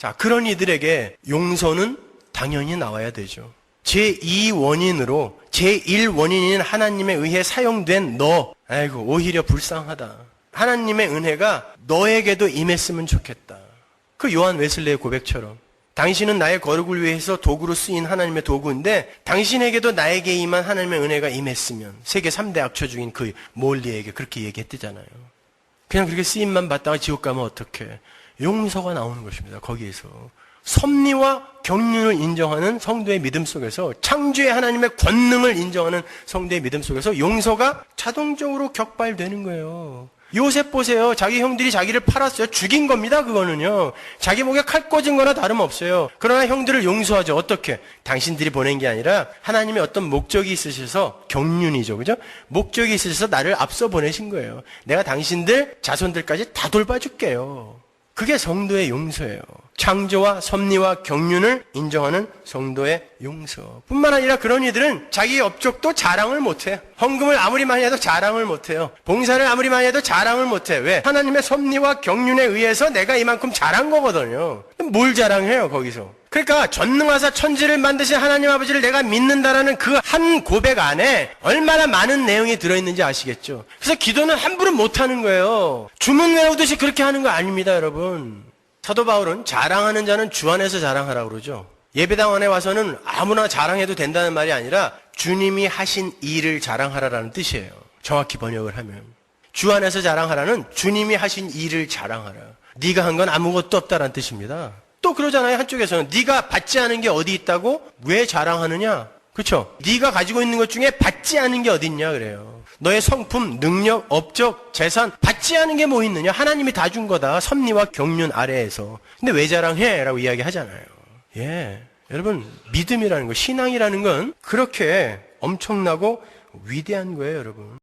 자, 그런 이들에게 용서는 당연히 나와야 되죠. 제2원인으로 제1원인인 하나님에 의해 사용된 너, 아이고, 오히려 불쌍하다. 하나님의 은혜가 너에게도 임했으면 좋겠다. 그 요한 웨슬레의 고백처럼. 당신은 나의 거룩을 위해서 도구로 쓰인 하나님의 도구인데 당신에게도 나에게 임한 하나님의 은혜가 임했으면 세계 3대 악처 중인 그 몰리에게 그렇게 얘기했대잖아요. 그냥 그렇게 쓰임만 받다가 지옥 가면 어떡해. 용서가 나오는 것입니다. 거기에서. 섭리와 경륜을 인정하는 성도의 믿음 속에서 창조의 하나님의 권능을 인정하는 성도의 믿음 속에서 용서가 자동적으로 격발되는 거예요. 요셉 보세요. 자기 형들이 자기를 팔았어요. 죽인 겁니다. 그거는요. 자기 목에 칼 꽂은 거나 다름없어요. 그러나 형들을 용서하죠. 어떻게? 당신들이 보낸 게 아니라 하나님의 어떤 목적이 있으셔서 경륜이죠. 그죠? 목적이 있으셔서 나를 앞서 보내신 거예요. 내가 당신들 자손들까지 다 돌봐줄게요. 그게 성도의 용서예요. 창조와 섭리와 경륜을 인정하는 성도의 용서. 뿐만 아니라 그런 이들은 자기 업적도 자랑을 못해. 헌금을 아무리 많이 해도 자랑을 못해요. 봉사를 아무리 많이 해도 자랑을 못해. 왜? 하나님의 섭리와 경륜에 의해서 내가 이만큼 잘한 거거든요. 뭘 자랑해요, 거기서? 그러니까 전능하사 천지를 만드신 하나님 아버지를 내가 믿는다라는 그 한 고백 안에 얼마나 많은 내용이 들어있는지 아시겠죠? 그래서 기도는 함부로 못하는 거예요. 주문 외우듯이 그렇게 하는 거 아닙니다, 여러분. 사도 바울은 자랑하는 자는 주 안에서 자랑하라고 그러죠. 예배당 안에 와서는 아무나 자랑해도 된다는 말이 아니라 주님이 하신 일을 자랑하라라는 뜻이에요. 정확히 번역을 하면. 주 안에서 자랑하라는 주님이 하신 일을 자랑하라. 네가 한 건 아무것도 없다라는 뜻입니다. 또 그러잖아요. 한쪽에서는 네가 받지 않은 게 어디 있다고 왜 자랑하느냐? 그렇죠? 네가 가지고 있는 것 중에 받지 않은 게 어디 있냐 그래요. 너의 성품, 능력, 업적, 재산 받지 않은 게 뭐 있느냐? 하나님이 다 준 거다. 섭리와 경륜 아래에서. 근데 왜 자랑해? 라고 이야기하잖아요. 예. 여러분, 믿음이라는 거, 신앙이라는 건 그렇게 엄청나고 위대한 거예요, 여러분.